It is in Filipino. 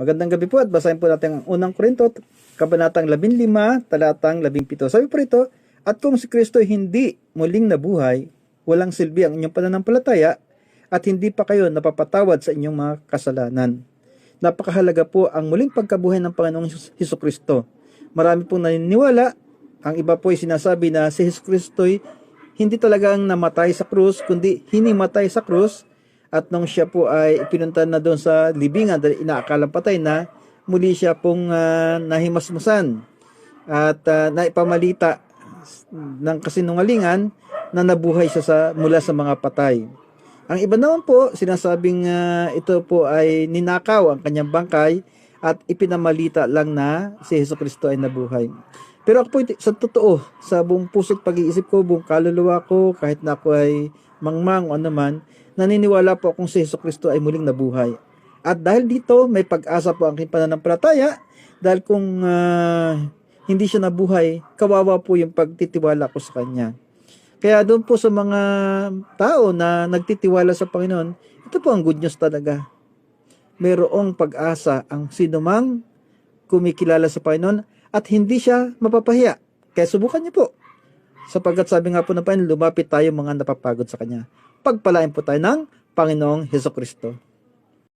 Magandang gabi po at basahin po natin ang unang Korinto, kabanatang 15, talatang 17. Sabi po rito, at kung si Kristo hindi muling nabuhay, walang silbi ang inyong pananampalataya at hindi pa kayo napapatawad sa inyong mga kasalanan. Napakahalaga po ang muling pagkabuhay ng Panginoong Hesus Kristo. Marami pong naniniwala, ang iba po ay sinasabi na si Hesus Kristo hindi talagang namatay sa krus, kundi hinimatay sa krus at nung siya po ay ipinunta na doon sa libingan dahil inaakalang patay na, muli siya pong ah, nahimasmasan at ah, naipamalita ng kasinungalingan na nabuhay siya sa, mula sa mga patay. Ang iba naman po, sinasabing ah, ito po ay ninakaw ang kanyang bangkay at ipinamalita lang na si Heso Kristo ay nabuhay. Pero ako po, sa totoo, sa buong puso't pag-iisip ko, buong kaluluwa ko, kahit na ako ay mangmang o ano man, naniniwala po akong si Heso Kristo ay muling nabuhay. At dahil dito, may pag-asa po ang aking pananampalataya, dahil kung ah, hindi siya nabuhay, kawawa po yung pagtitiwala ko sa Kanya. Kaya doon po sa mga tao na nagtitiwala sa Panginoon, ito po ang good news talaga. Mayroong pag-asa ang sinumang kumikilala sa Panginoon at hindi siya mapapahiya. Kaya subukan niyo po. Sapagkat sabi nga po ng Panginoon, lumapit tayo mga napapagod sa Kanya. Pagpalain po tayo ng Panginoong Heso Kristo.